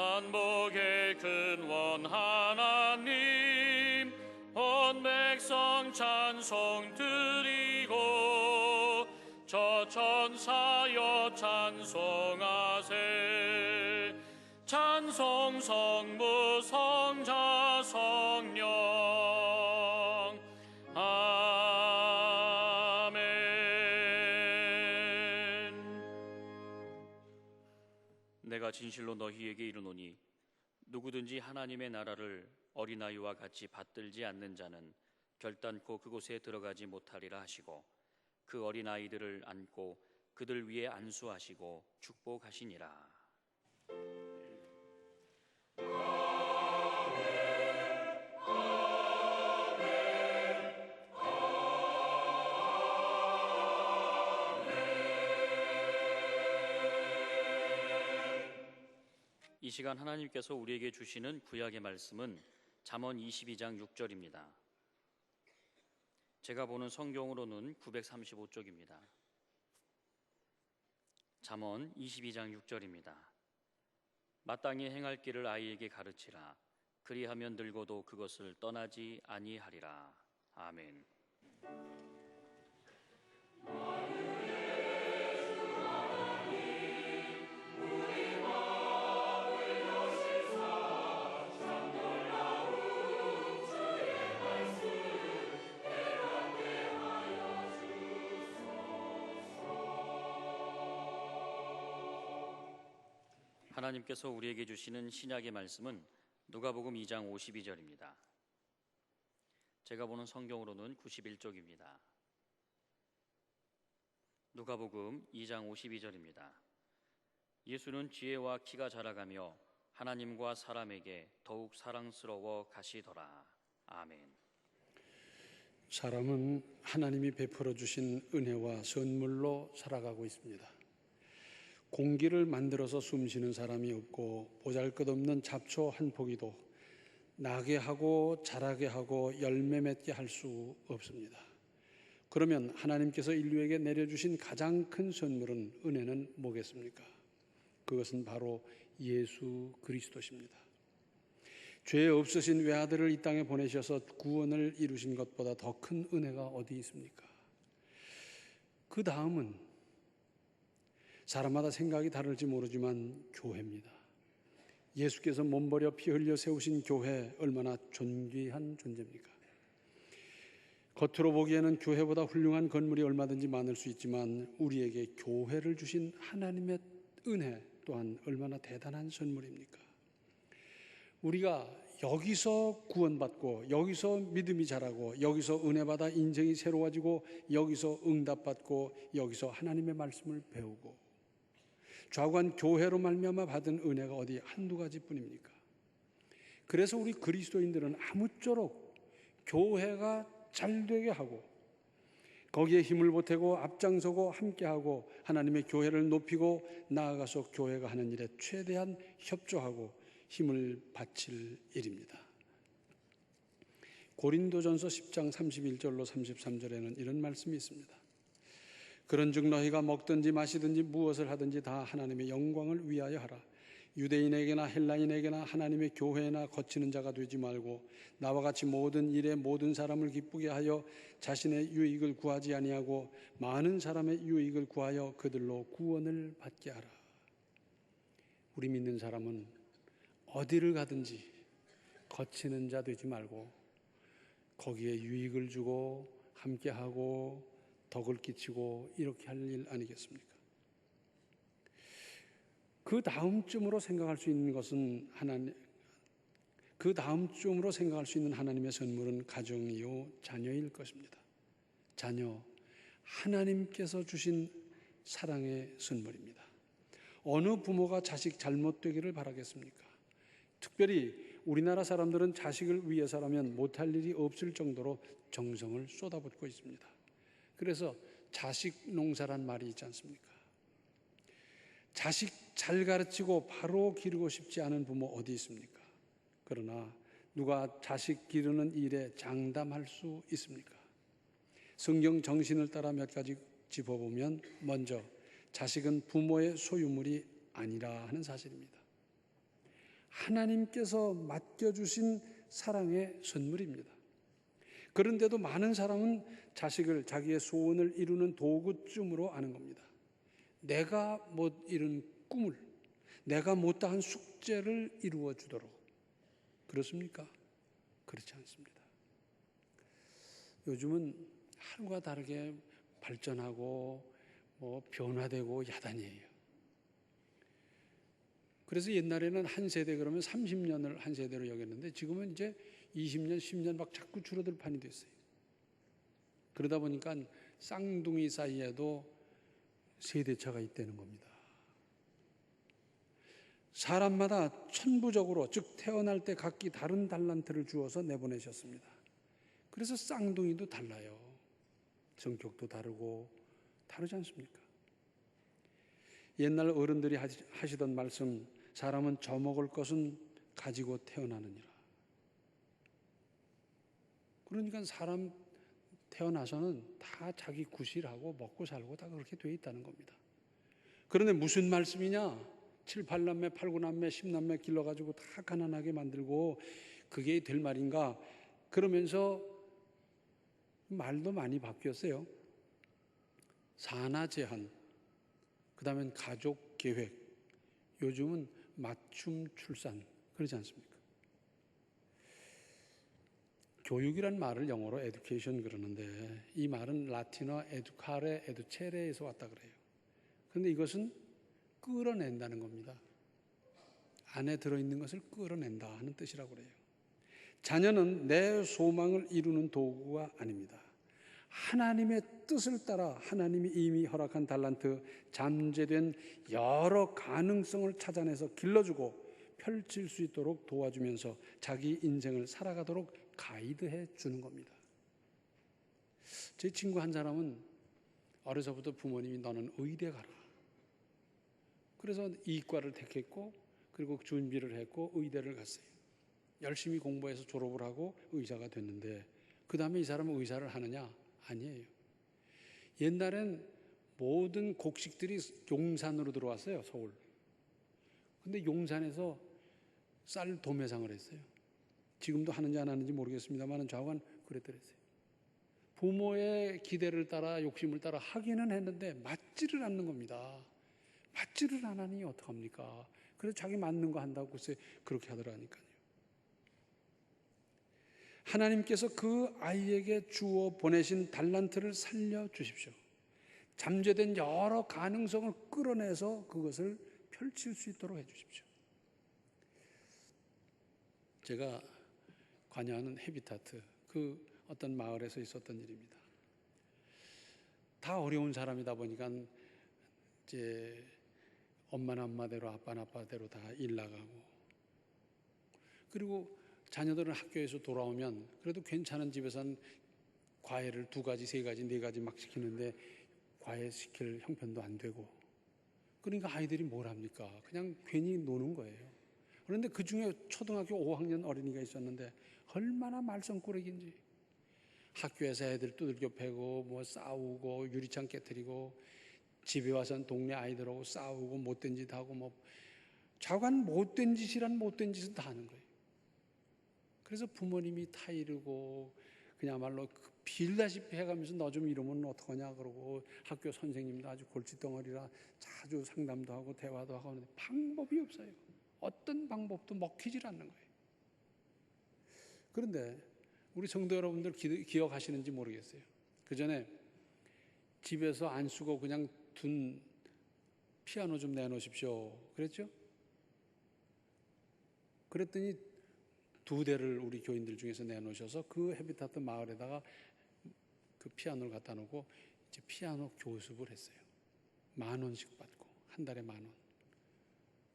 만복의 근원 하나님 온 백성 찬송 드리고 저 천사여 찬송하세. 찬송 성부 성 진실로 너희에게 이르노니 누구든지 하나님의 나라를 어린아이와 같이 받들지 않는 자는 결단코 그곳에 들어가지 못하리라 하시고 그 어린아이들을 안고 그들 위에 안수하시고 축복하시니라 시간 하나님께서 우리에게 주시는 구약의 말씀은 잠언 22장 6절입니다. 제가 보는 성경으로는 935쪽입니다. 잠언 22장 6절입니다. 마땅히 행할 길을 아이에게 가르치라. 그리하면 늙어도 그것을 떠나지 아니하리라. 아멘. 하나님께서 우리에게 주시는 신약의 말씀은 누가복음 2장 52절입니다. 제가 보는 성경으로는 91쪽입니다. 누가복음 2장 52절입니다. 예수는 지혜와 키가 자라가며 하나님과 사람에게 더욱 사랑스러워 가시더라. 아멘. 사람은 하나님이 베풀어 주신 은혜와 선물로 살아가고 있습니다. 공기를 만들어서 숨쉬는 사람이 없고 보잘것없는 잡초 한 포기도 나게 하고 자라게 하고 열매 맺게 할 수 없습니다. 그러면 하나님께서 인류에게 내려주신 가장 큰 선물은 은혜는 뭐겠습니까? 그것은 바로 예수 그리스도십니다. 죄 없으신 외아들을 이 땅에 보내셔서 구원을 이루신 것보다 더 큰 은혜가 어디 있습니까? 그 다음은 사람마다 생각이 다를지 모르지만 교회입니다. 예수께서 몸버려 피 흘려 세우신 교회 얼마나 존귀한 존재입니까? 겉으로 보기에는 교회보다 훌륭한 건물이 얼마든지 많을 수 있지만 우리에게 교회를 주신 하나님의 은혜 또한 얼마나 대단한 선물입니까? 우리가 여기서 구원받고 여기서 믿음이 자라고 여기서 은혜받아 인생이 새로워지고 여기서 응답받고 여기서 하나님의 말씀을 배우고 좌관 교회로 말미암아 받은 은혜가 어디 한두 가지뿐입니까? 그래서 우리 그리스도인들은 아무쪼록 교회가 잘 되게 하고 거기에 힘을 보태고 앞장서고 함께하고 하나님의 교회를 높이고 나아가서 교회가 하는 일에 최대한 협조하고 힘을 바칠 일입니다. 고린도전서 10장 31절로 33절에는 이런 말씀이 있습니다. 그런즉 너희가 먹든지 마시든지 무엇을 하든지 다 하나님의 영광을 위하여 하라. 유대인에게나 헬라인에게나 하나님의 교회나 거치는 자가 되지 말고 나와 같이 모든 일에 모든 사람을 기쁘게 하여 자신의 유익을 구하지 아니하고 많은 사람의 유익을 구하여 그들로 구원을 받게 하라. 우리 믿는 사람은 어디를 가든지 거치는 자 되지 말고 거기에 유익을 주고 함께하고 덕을 끼치고 이렇게 할 일 아니겠습니까? 그 다음쯤으로 생각할 수 있는 것은 하나님, 그 다음쯤으로 생각할 수 있는 하나님의 선물은 가정이요, 자녀일 것입니다. 자녀, 하나님께서 주신 사랑의 선물입니다. 어느 부모가 자식 잘못되기를 바라겠습니까? 특별히 우리나라 사람들은 자식을 위해서라면 못할 일이 없을 정도로 정성을 쏟아붓고 있습니다. 그래서 자식 농사란 말이 있지 않습니까? 자식 잘 가르치고 바로 기르고 싶지 않은 부모 어디 있습니까? 그러나 누가 자식 기르는 일에 장담할 수 있습니까? 성경 정신을 따라 몇 가지 짚어보면 먼저 자식은 부모의 소유물이 아니라 하는 사실입니다. 하나님께서 맡겨주신 사랑의 선물입니다. 그런데도 많은 사람은 자식을 자기의 소원을 이루는 도구쯤으로 아는 겁니다. 내가 못 이룬 꿈을, 내가 못다한 숙제를 이루어 주도록. 그렇습니까? 그렇지 않습니다. 요즘은 하루가 다르게 발전하고 뭐 변화되고 야단이에요. 그래서 옛날에는 한 세대 그러면 30년을 한 세대로 여겼는데 지금은 이제 20년, 10년 막 자꾸 줄어들 판이 됐어요. 그러다 보니까 쌍둥이 사이에도 세대차가 있다는 겁니다. 사람마다 천부적으로 즉 태어날 때 각기 다른 달란트를 주어서 내보내셨습니다. 그래서 쌍둥이도 달라요. 성격도 다르고 다르지 않습니까? 옛날 어른들이 하시던 말씀 사람은 저먹을 것은 가지고 태어나느니라. 그러니까 사람 태어나서는 다 자기 구실하고 먹고 살고 다 그렇게 돼 있다는 겁니다. 그런데 무슨 말씀이냐? 7, 8남매, 8, 9남매, 10남매 길러가지고 다 가난하게 만들고 그게 될 말인가? 그러면서 말도 많이 바뀌었어요. 산하 제한, 그 다음엔 가족 계획, 요즘은 맞춤 출산, 그러지 않습니까? 교육이란 말을 영어로 education 그러는데 이 말은 라틴어 에두카레, 에두체레에서 왔다 그래요. 그런데 이것은 끌어낸다는 겁니다. 안에 들어있는 것을 끌어낸다 하는 뜻이라고 그래요. 자녀는 내 소망을 이루는 도구가 아닙니다. 하나님의 뜻을 따라 하나님이 이미 허락한 달란트, 잠재된 여러 가능성을 찾아내서 길러주고 펼칠 수 있도록 도와주면서 자기 인생을 살아가도록 가이드해 주는 겁니다. 제 친구 한 사람은 어려서부터 부모님이 너는 의대 가라. 그래서 이과를 택했고 그리고 준비를 했고 의대를 갔어요. 열심히 공부해서 졸업을 하고 의사가 됐는데 그 다음에 이 사람은 의사를 하느냐? 아니에요. 옛날엔 모든 곡식들이 용산으로 들어왔어요, 서울. 근데 용산에서 쌀 도매상을 했어요. 지금도 하는지 안 하는지 모르겠습니다만 좌우간 그랬더랬어요. 부모의 기대를 따라 욕심을 따라 하기는 했는데 맞지를 않는 겁니다. 맞지를 안 하니 어떡합니까? 그래서 자기 맞는 거 한다고 글쎄 그렇게 하더라니까요. 하나님께서 그 아이에게 주어 보내신 달란트를 살려 주십시오. 잠재된 여러 가능성을 끌어내서 그것을 펼칠 수 있도록 해 주십시오. 제가 관여하는 헤비타트 그 어떤 마을에서 있었던 일입니다. 다 어려운 사람이다 보니까 이제 엄마는 엄마대로 아빠는 아빠대로 다 일 나가고 그리고 자녀들은 학교에서 돌아오면 그래도 괜찮은 집에선 과외를 두 가지, 세 가지, 네 가지 막 시키는데 과외 시킬 형편도 안 되고 그러니까 아이들이 뭘 합니까? 그냥 괜히 노는 거예요. 그런데 그 중에 초등학교 5학년 어린이가 있었는데 얼마나 말썽꾸러기인지 학교에서 애들 두들겨 패고 뭐 싸우고 유리창 깨뜨리고 집에 와서는 동네 아이들하고 싸우고 못된 짓 하고 뭐 자관 못된 짓이란 못된 짓은 다 하는 거예요. 그래서 부모님이 타이르고 그냥말로 그 빌다시피 해가면서 너 좀 이러면 어떡하냐 그러고 학교 선생님도 아주 골칫덩어리라 자주 상담도 하고 대화도 하고 하는데 방법이 없어요. 어떤 방법도 먹히질 않는 거예요. 그런데 우리 성도 여러분들 기, 억하시는지 모르겠어요. 그 전에 집에서 안 쓰고 그냥 둔 피아노 좀 내놓으십시오. 그랬죠? 그랬더니 두 대를 우리 교인들 중에서 내놓으셔서 그 헤비타트 마을에다가 그 피아노를 갖다 놓고 이제 피아노 교습을 했어요. 만 원씩 받고 한 달에 만 원.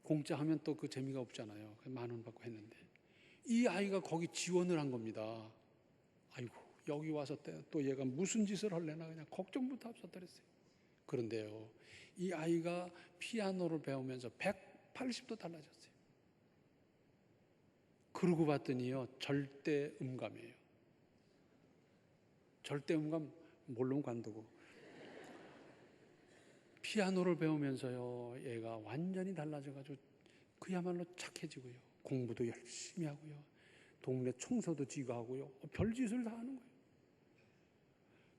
공짜 하면 또 그 재미가 없잖아요. 만 원 받고 했는데 이 아이가 거기 지원을 한 겁니다. 아이고 여기 와서 또 얘가 무슨 짓을 할래나 그냥 걱정부터 앞섰더랬어요. 그런데요, 이 아이가 피아노를 배우면서 180도 달라졌어요. 그러고 봤더니요, 절대 음감이에요. 절대 음감, 몰론 관두고. 피아노를 배우면서요, 얘가 완전히 달라져가지고 그야말로 착해지고요. 공부도 열심히 하고요. 동네 청소도 지가 하고요. 별짓을 다 하는 거예요.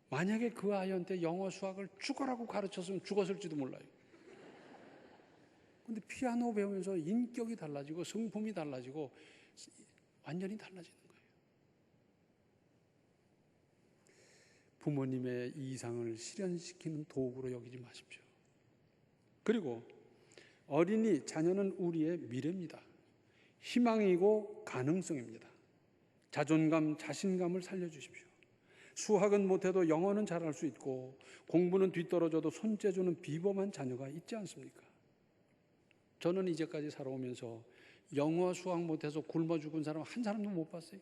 만약에 그 아이한테 영어 수학을 죽어라고 가르쳤으면 죽었을지도 몰라요. 근데 피아노 배우면서 인격이 달라지고 성품이 달라지고 완전히 달라지는 거예요. 부모님의 이상을 실현시키는 도구로 여기지 마십시오. 그리고 어린이 자녀는 우리의 미래입니다. 희망이고 가능성입니다. 자존감, 자신감을 살려주십시오. 수학은 못해도 영어는 잘할 수 있고 공부는 뒤떨어져도 손재주는 비범한 자녀가 있지 않습니까? 저는 이제까지 살아오면서 영어 수학 못해서 굶어 죽은 사람 한 사람도 못 봤어요.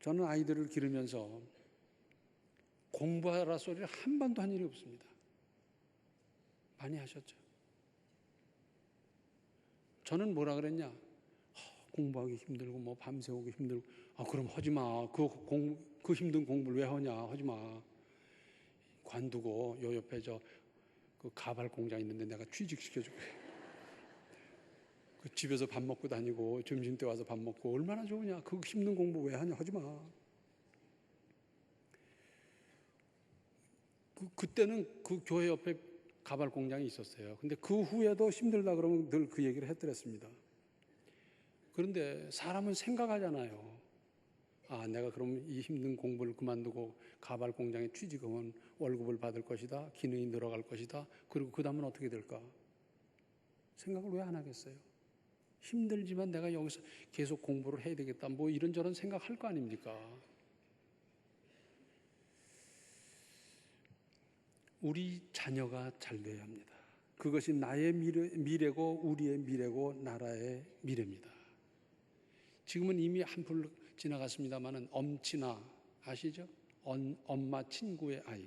저는 아이들을 기르면서 공부하라 소리를 한 번도 한 일이 없습니다. 많이 하셨죠? 저는 뭐라 그랬냐? 아, 공부하기 힘들고 뭐 밤새우기 힘들고 아 그럼 하지 마. 그공그 힘든 공부를 왜 하냐? 하지 마. 관두고 요 옆에 저 그 가발 공장 있는데 내가 취직시켜 줄게. 그 집에서 밥 먹고 다니고 점심 때 와서 밥 먹고 얼마나 좋으냐? 그 힘든 공부 왜 하냐? 하지 마. 그 그때는 그 교회 옆에 가발 공장이 있었어요. 근데 그 후에도 힘들다 그러면 늘 그 얘기를 했더랬습니다. 그런데 사람은 생각하잖아요. 아, 내가 그럼 이 힘든 공부를 그만두고 가발 공장에 취직하면 월급을 받을 것이다. 기능이 늘어갈 것이다. 그리고 그 다음은 어떻게 될까? 생각을 왜 안 하겠어요? 힘들지만 내가 여기서 계속 공부를 해야 되겠다. 뭐 이런저런 생각할 거 아닙니까? 우리 자녀가 잘 돼야 합니다. 그것이 나의 미래, 미래 고 우리의 미래고 나라의 미래입니다. 지금은 이미 한풀 지나갔습니다만은 엄친아 아시죠? 엄, 엄마 친구의 아이.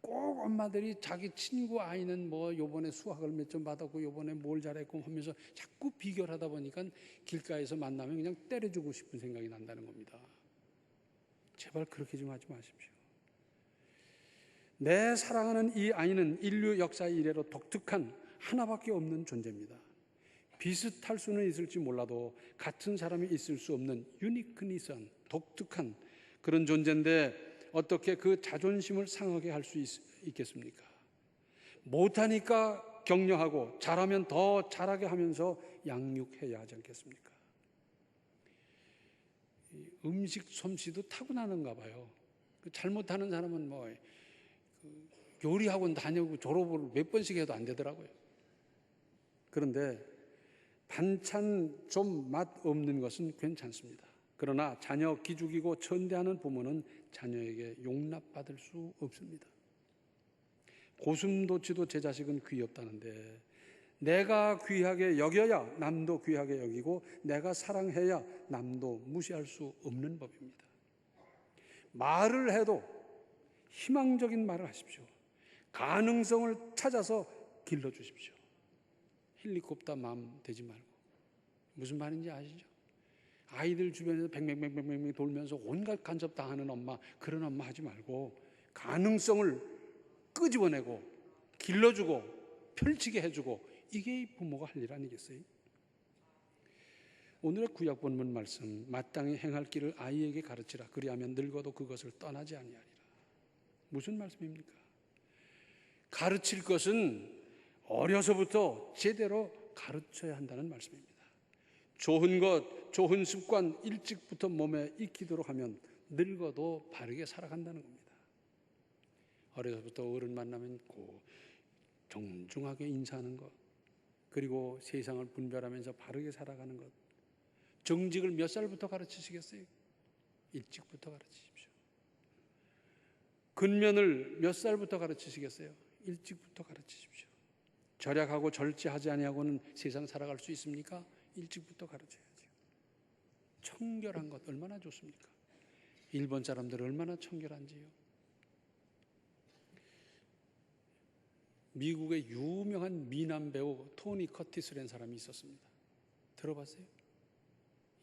꼭 엄마들이 자기 친구 아이는 뭐 요번에 수학을 몇 점 받았고 요번에 뭘 잘했고 하면서 자꾸 비교를 하다 보니까 길가에서 만나면 그냥 때려주고 싶은 생각이 난다는 겁니다. 제발 그렇게 좀 하지 마십시오. 내 사랑하는 이 아이는 인류 역사 이래로 독특한 하나밖에 없는 존재입니다. 비슷할 수는 있을지 몰라도 같은 사람이 있을 수 없는 유니크니선, 독특한 그런 존재인데 어떻게 그 자존심을 상하게 할 수 있겠습니까? 못하니까 격려하고 잘하면 더 잘하게 하면서 양육해야 하지 않겠습니까? 음식 솜씨도 타고나는가 봐요. 그 잘못하는 사람은 뭐 요리학원 다녀고 졸업을 몇 번씩 해도 안 되더라고요. 그런데 반찬 좀 맛 없는 것은 괜찮습니다. 그러나 자녀 기죽이고 천대하는 부모는 자녀에게 용납받을 수 없습니다. 고슴도치도 제 자식은 귀엽다는데 내가 귀하게 여겨야 남도 귀하게 여기고 내가 사랑해야 남도 무시할 수 없는 법입니다. 말을 해도 희망적인 말을 하십시오. 가능성을 찾아서 길러 주십시오. 힐리콥터 마음 되지 말고. 무슨 말인지 아시죠? 아이들 주변에서 뱅뱅뱅뱅뱅 돌면서 온갖 간섭 당하는 엄마, 그런 엄마 하지 말고 가능성을 끄집어내고 길러주고 펼치게 해주고 이게 부모가 할 일 아니겠어요? 오늘의 구약 본문 말씀 마땅히 행할 길을 아이에게 가르치라 그리하면 늙어도 그것을 떠나지 아니하리라. 무슨 말씀입니까? 가르칠 것은 어려서부터 제대로 가르쳐야 한다는 말씀입니다. 좋은 것, 좋은 습관 일찍부터 몸에 익히도록 하면 늙어도 바르게 살아간다는 겁니다. 어려서부터 어른 만나면 고 정중하게 인사하는 것, 그리고 세상을 분별하면서 바르게 살아가는 것. 정직을 몇 살부터 가르치시겠어요? 일찍부터 가르치십시오. 근면을 몇 살부터 가르치시겠어요? 일찍부터 가르치십시오. 절약하고 절제하지 아니하고는 세상 살아갈 수 있습니까? 일찍부터 가르쳐야죠. 청결한 것 얼마나 좋습니까? 일본 사람들 얼마나 청결한지요. 미국의 유명한 미남 배우 토니 커티스라는 사람이 있었습니다. 들어봤어요?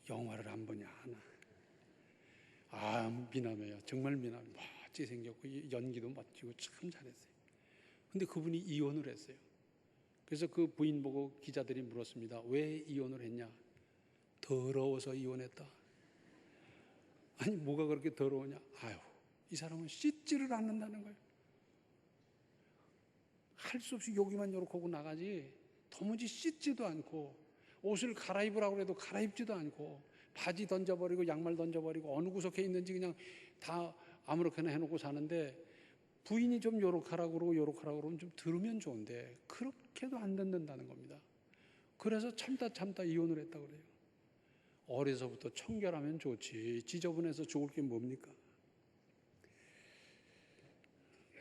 영화를 한 번이 하나. 아, 미남이에요. 정말 미남. 멋지게 생겼고 연기도 멋지고 참 잘했어요. 근데 그분이 이혼을 했어요. 그래서 그 부인 보고 기자들이 물었습니다. 왜 이혼을 했냐? 더러워서 이혼했다. 아니 뭐가 그렇게 더러우냐? 아유 이 사람은 씻지를 않는다는 거예요. 할 수 없이 여기만 요렇게 하고 나가지 도무지 씻지도 않고 옷을 갈아입으라고 해도 갈아입지도 않고 바지 던져버리고 양말 던져버리고 어느 구석에 있는지 그냥 다 아무렇게나 해놓고 사는데 부인이 좀 요렇게 하라고 그러고 요렇게 하라고 그러면 좀 들으면 좋은데 그렇게도 안 듣는다는 겁니다. 그래서 참다 참다 이혼을 했다고 그래요. 어려서부터 청결하면 좋지 지저분해서 죽을 게 뭡니까?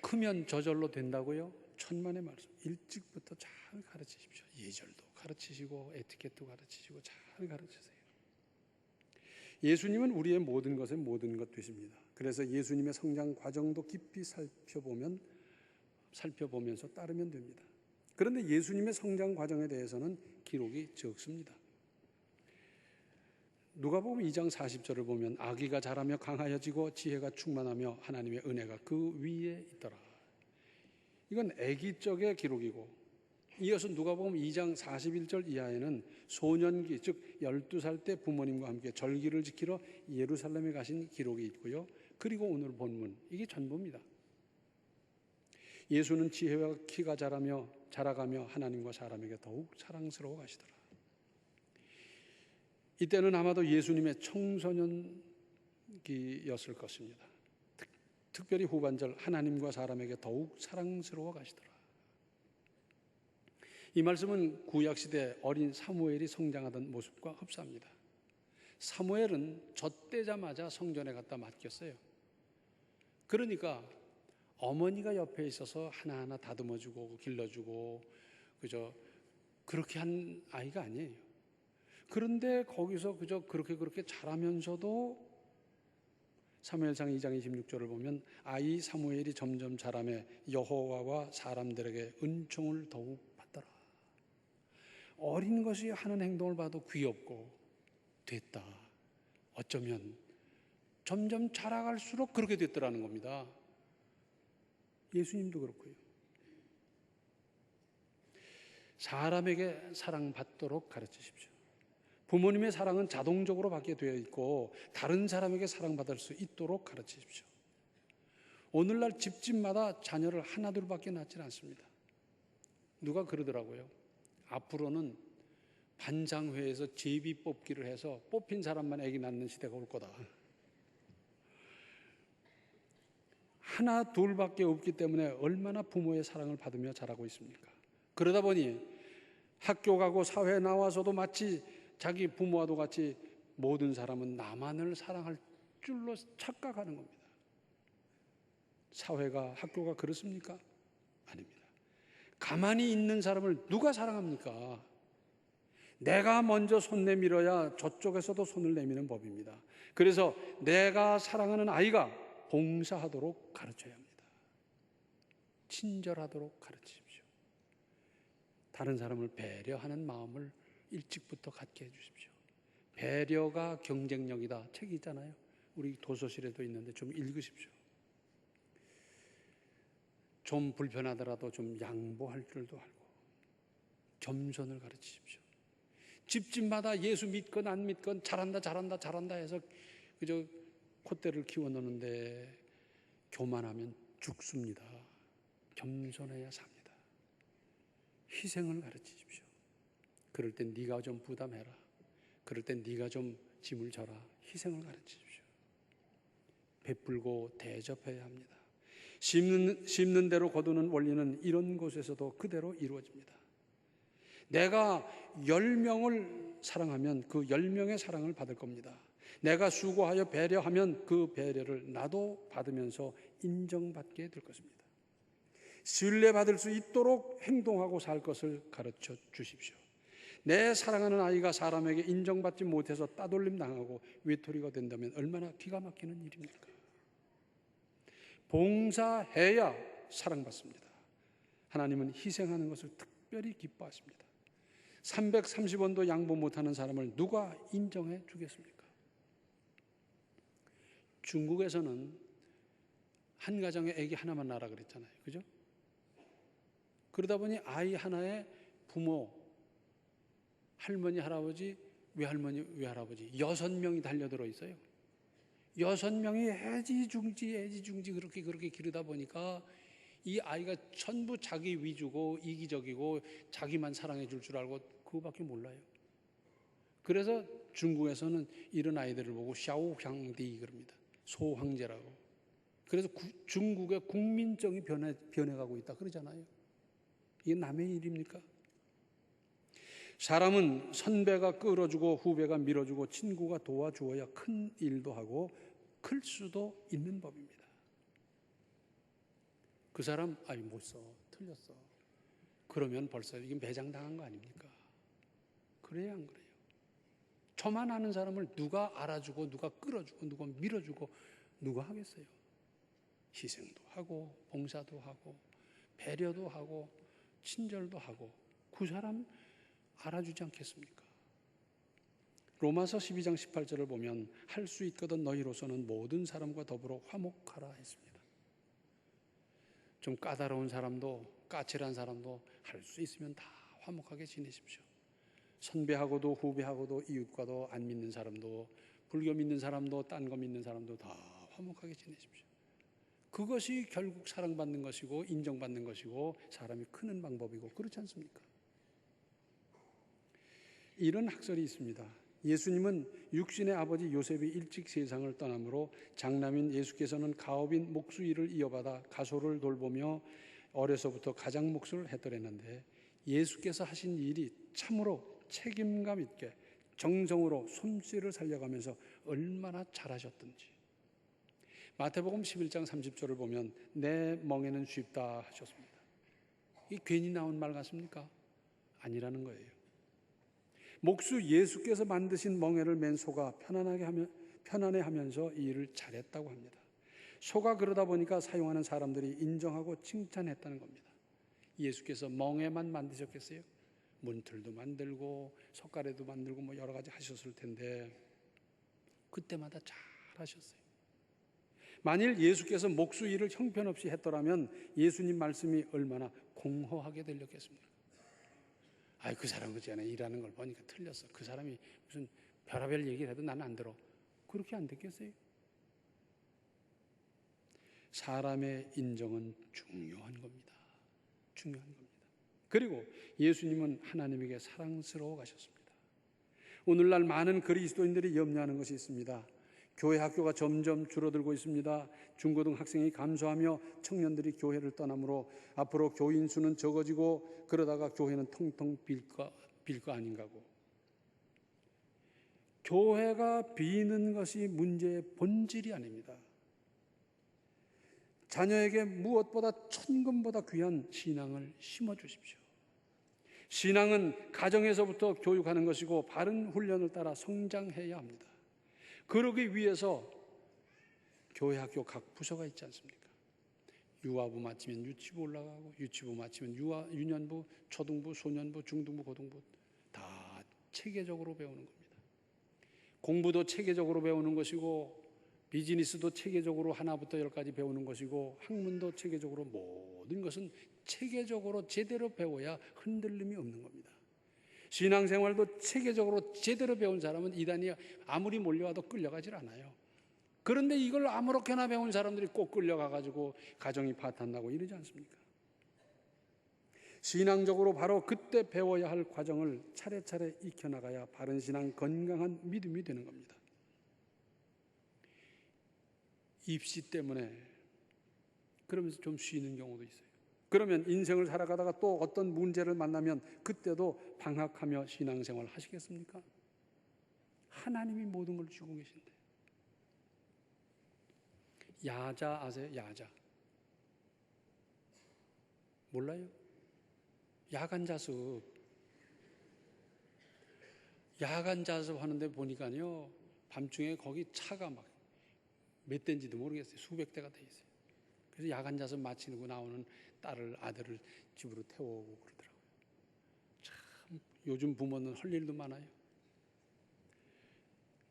크면 저절로 된다고요? 천만의 말씀. 일찍부터 잘 가르치십시오. 예절도 가르치시고 에티켓도 가르치시고 잘 가르치세요. 예수님은 우리의 모든 것의 모든 것 되십니다. 그래서 예수님의 성장 과정도 깊이 살펴보면 살펴보면서 따르면 됩니다. 그런데 예수님의 성장 과정에 대해서는 기록이 적습니다. 누가복음 2장 40절을 보면 아기가 자라며 강하여지고 지혜가 충만하며 하나님의 은혜가 그 위에 있더라. 이건 아기 적의 기록이고 이어서 누가복음 2장 41절 이하에는 소년기 즉 12살 때 부모님과 함께 절기를 지키러 예루살렘에 가신 기록이 있고요. 그리고 오늘 본문 이게 전부입니다. 예수는 지혜와 키가 자라며 자라가며 하나님과 사람에게 더욱 사랑스러워 가시더라. 이때는 아마도 예수님의 청소년기였을 것입니다. 특, 특별히 후반절 하나님과 사람에게 더욱 사랑스러워 가시더라. 이 말씀은 구약 시대 어린 사무엘이 성장하던 모습과 흡사합니다. 사무엘은 젖대자마자 성전에 갖다 맡겼어요. 그러니까 어머니가 옆에 있어서 하나하나 다듬어주고 길러주고 그저 그렇게 한 아이가 아니에요. 그런데 거기서 그저 그렇게 그렇게 자라면서도 사무엘상 2장 26절을 보면 아이 사무엘이 점점 자라매 여호와와 사람들에게 은총을 더욱 받더라. 어린 것이 하는 행동을 봐도 귀엽고 됐다. 어쩌면 점점 자라갈수록 그렇게 됐더라는 겁니다. 예수님도 그렇고요. 사람에게 사랑받도록 가르치십시오. 부모님의 사랑은 자동적으로 받게 되어 있고 다른 사람에게 사랑받을 수 있도록 가르치십시오. 오늘날 집집마다 자녀를 하나 둘밖에 낳지 않습니다. 누가 그러더라고요. 앞으로는 반장회에서 제비 뽑기를 해서 뽑힌 사람만 아기 낳는 시대가 올 거다. 하나 둘밖에 없기 때문에 얼마나 부모의 사랑을 받으며 자라고 있습니까? 그러다 보니 학교 가고 사회에 나와서도 마치 자기 부모와도 같이 모든 사람은 나만을 사랑할 줄로 착각하는 겁니다. 사회가 학교가 그렇습니까? 아닙니다. 가만히 있는 사람을 누가 사랑합니까? 내가 먼저 손 내밀어야 저쪽에서도 손을 내미는 법입니다. 그래서 내가 사랑하는 아이가 봉사하도록 가르쳐야 합니다. 친절하도록 가르치십시오. 다른 사람을 배려하는 마음을 일찍부터 갖게 해주십시오. 배려가 경쟁력이다. 책이 있잖아요. 우리 도서실에도 있는데 좀 읽으십시오. 좀 불편하더라도 좀 양보할 줄도 알고 겸손을 가르치십시오. 집집마다 예수 믿건 안 믿건 잘한다 잘한다 잘한다 해서 그저 콧대를 키워 놓는데 교만하면 죽습니다. 겸손해야 삽니다. 희생을 가르치십시오. 그럴 땐 네가 좀 부담해라. 그럴 땐 네가 좀 짐을 져라. 희생을 가르치십시오. 베풀고 대접해야 합니다. 심는, 심는 대로 거두는 원리는 이런 곳에서도 그대로 이루어집니다. 내가 열 명을 사랑하면 그열 명의 사랑을 받을 겁니다. 내가 수고하여 배려하면 그 배려를 나도 받으면서 인정받게 될 것입니다. 신뢰받을 수 있도록 행동하고 살 것을 가르쳐 주십시오. 내 사랑하는 아이가 사람에게 인정받지 못해서 따돌림 당하고 외톨이가 된다면 얼마나 기가 막히는 일입니까? 봉사해야 사랑받습니다. 하나님은 희생하는 것을 특별히 기뻐하십니다. 330원도 양보 못하는 사람을 누가 인정해 주겠습니까? 중국에서는 한 가정에 아기 하나만 낳으라 그랬잖아요. 그죠? 그러다 보니 아이 하나에 부모, 할머니, 할아버지, 외할머니, 외할아버지 여섯 명이 달려들어 있어요. 여섯 명이 애지중지, 애지중지 그렇게 그렇게 기르다 보니까 이 아이가 전부 자기 위주고 이기적이고 자기만 사랑해 줄 줄 알고 그거밖에 몰라요. 그래서 중국에서는 이런 아이들을 보고 샤오향디 그럽니다. 소황제라고. 그래서 구- 중국의 국민정이 변해, 변해가고 있다 그러잖아요. 이게 남의 일입니까? 사람은 선배가 끌어주고 후배가 밀어주고 친구가 도와주어야 큰 일도 하고 클 수도 있는 법입니다. 그 사람 아니 못 써. 틀렸어. 그러면 벌써 이게 매장당한 거 아닙니까? 그래야 안 그래요? 저만 아는 사람을 누가 알아주고 누가 끌어주고 누가 밀어주고 누가 하겠어요? 희생도 하고 봉사도 하고 배려도 하고 친절도 하고 그 사람 알아주지 않겠습니까? 로마서 12장 18절을 보면 할 수 있거든 너희로서는 모든 사람과 더불어 화목하라 했습니다. 좀 까다로운 사람도 까칠한 사람도 할 수 있으면 다 화목하게 지내십시오. 선배하고도 후배하고도 이웃과도 안 믿는 사람도 불교 믿는 사람도 딴 거 믿는 사람도 다 화목하게 지내십시오. 그것이 결국 사랑받는 것이고 인정받는 것이고 사람이 크는 방법이고 그렇지 않습니까? 이런 학설이 있습니다. 예수님은 육신의 아버지 요셉이 일찍 세상을 떠나므로 장남인 예수께서는 가업인 목수일을 이어받아 가소를 돌보며 어려서부터 가장 몫을 했더랬는데 예수께서 하신 일이 참으로 책임감 있게 정성으로 솜씨를 살려가면서 얼마나 잘하셨던지 마태복음 11장 30절을 보면 내 멍에는 쉽다 하셨습니다. 이 괜히 나온 말 같습니까? 아니라는 거예요. 목수 예수께서 만드신 멍에를 맨 소가 편안하게 하면 편안해 하면서 이 일을 잘했다고 합니다. 소가 그러다 보니까 사용하는 사람들이 인정하고 칭찬했다는 겁니다. 예수께서 멍에만 만드셨겠어요? 문틀도 만들고 석가래도 만들고 뭐 여러 가지 하셨을 텐데 그때마다 잘 하셨어요. 만일 예수께서 목수 일을 형편없이 했더라면 예수님 말씀이 얼마나 공허하게 들렸겠습니까? 아이 그 사람 그잖아 일하는 걸 보니까 틀렸어. 그 사람이 무슨 별의별 얘기를 해도 나는 안 들어. 그렇게 안 됐겠어요? 사람의 인정은 중요한 겁니다. 중요한 겁니다. 그리고 예수님은 하나님에게 사랑스러워 가셨습니다. 오늘날 많은 그리스도인들이 염려하는 것이 있습니다. 교회 학교가 점점 줄어들고 있습니다. 중고등 학생이 감소하며 청년들이 교회를 떠나므로 앞으로 교인 수는 적어지고 그러다가 교회는 텅텅 빌거, 빌거 아닌가고. 교회가 비는 것이 문제의 본질이 아닙니다. 자녀에게 무엇보다 천금보다 귀한 신앙을 심어 주십시오. 신앙은 가정에서부터 교육하는 것이고 바른 훈련을 따라 성장해야 합니다. 그러기 위해서 교회 학교 각 부서가 있지 않습니까? 유아부 마치면 유치부 올라가고 유치부 마치면 유아 유년부, 초등부, 소년부, 중등부, 고등부 다 체계적으로 배우는 겁니다. 공부도 체계적으로 배우는 것이고 비즈니스도 체계적으로 하나부터 열까지 배우는 것이고 학문도 체계적으로 모든 것은 체계적으로 제대로 배워야 흔들림이 없는 겁니다. 신앙생활도 체계적으로 제대로 배운 사람은 이단이 아무리 몰려와도 끌려가질 않아요. 그런데 이걸 아무렇게나 배운 사람들이 꼭 끌려가가지고 가정이 파탄나고 이러지 않습니까? 신앙적으로 바로 그때 배워야 할 과정을 차례차례 익혀나가야 바른 신앙, 건강한 믿음이 되는 겁니다. 입시 때문에 그러면서 좀 쉬는 경우도 있어요. 그러면 인생을 살아가다가 또 어떤 문제를 만나면 그때도 방학하며 신앙생활 하시겠습니까? 하나님이 모든 걸 주고 계신데. 야자 아세요? 야자. 몰라요? 야간 자습. 야간 자습 하는데 보니까요. 밤중에 거기 차가 막 몇 대인지도 모르겠어요. 수백 대가 돼 있어요. 그래서 야간 자습 마치고 나오는 딸을 아들을 집으로 태워오고 그러더라고요. 참 요즘 부모는 할 일도 많아요.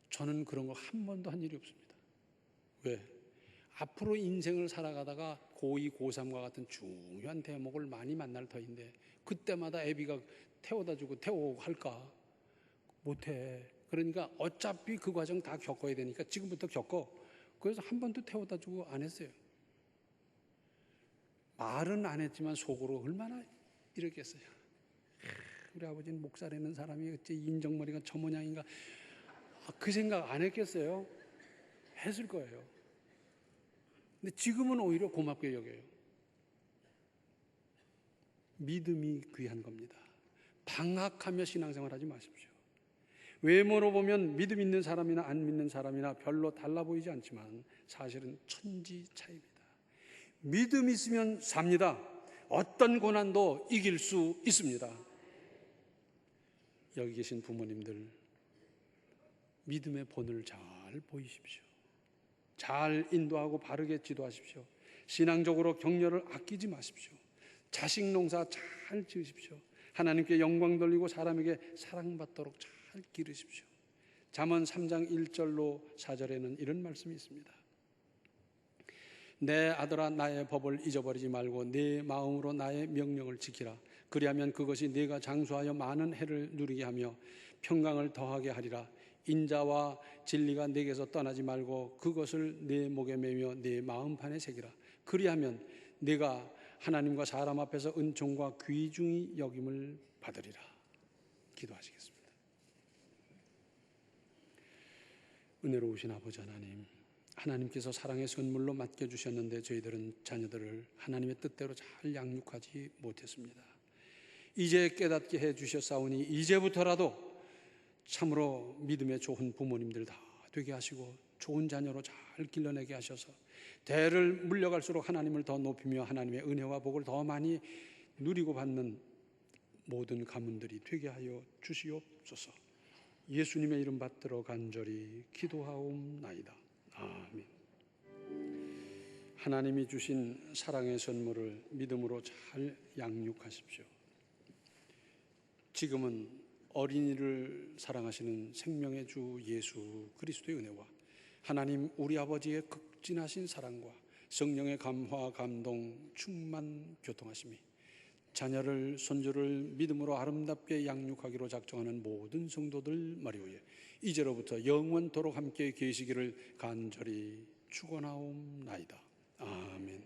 저는 그런 거 한 번도 한 일이 없습니다. 왜? 앞으로 인생을 살아가다가 고2, 고3과 같은 중요한 대목을 많이 만날 터인데 그때마다 애비가 태워다 주고 태워오고 할까? 못해. 그러니까 어차피 그 과정 다 겪어야 되니까 지금부터 겪어. 그래서 한 번도 태워다 주고 안 했어요. 말은 안 했지만 속으로 얼마나 이랬겠어요. 우리 아버지는 목살에는 사람이 어째 인정머리가 저 모양인가 아, 그 생각 안 했겠어요? 했을 거예요. 근데 지금은 오히려 고맙게 여겨요. 믿음이 귀한 겁니다. 방학하며 신앙생활 하지 마십시오. 외모로 보면 믿음 있는 사람이나 안 믿는 사람이나 별로 달라 보이지 않지만 사실은 천지 차이입니다. 믿음 있으면 삽니다. 어떤 고난도 이길 수 있습니다. 여기 계신 부모님들 믿음의 본을 잘 보이십시오. 잘 인도하고 바르게 지도하십시오. 신앙적으로 격려를 아끼지 마십시오. 자식 농사 잘 지으십시오. 하나님께 영광 돌리고 사람에게 사랑받도록 잘 기르십시오. 잠언 3장 1절로 4절에는 이런 말씀이 있습니다. 내 아들아 나의 법을 잊어버리지 말고 내 마음으로 나의 명령을 지키라. 그리하면 그것이 네가 장수하여 많은 해를 누리게 하며 평강을 더하게 하리라. 인자와 진리가 내게서 떠나지 말고 그것을 내 목에 매며 내 마음판에 새기라. 그리하면 네가 하나님과 사람 앞에서 은총과 귀중히 여김을 받으리라. 기도하시겠습니다. 은혜로우신 아버지 하나님, 하나님께서 사랑의 선물로 맡겨주셨는데 저희들은 자녀들을 하나님의 뜻대로 잘 양육하지 못했습니다. 이제 깨닫게 해 주셨사오니 이제부터라도 참으로 믿음의 좋은 부모님들 다 되게 하시고 좋은 자녀로 잘 길러내게 하셔서 대를 물려갈수록 하나님을 더 높이며 하나님의 은혜와 복을 더 많이 누리고 받는 모든 가문들이 되게 하여 주시옵소서. 예수님의 이름 받들어 간절히 기도하옵나이다. 아멘. 하나님이 주신 사랑의 선물을 믿음으로 잘 양육하십시오. 지금은 어린이를 사랑하시는 생명의 주 예수 그리스도의 은혜와 하나님 우리 아버지의 극진하신 사랑과 성령의 감화 감동 충만 교통하심이 자녀를 손주를 믿음으로 아름답게 양육하기로 작정하는 모든 성도들 마리오에 이제로부터 영원토록 함께 계시기를 간절히 축원하옵나이다. 아멘.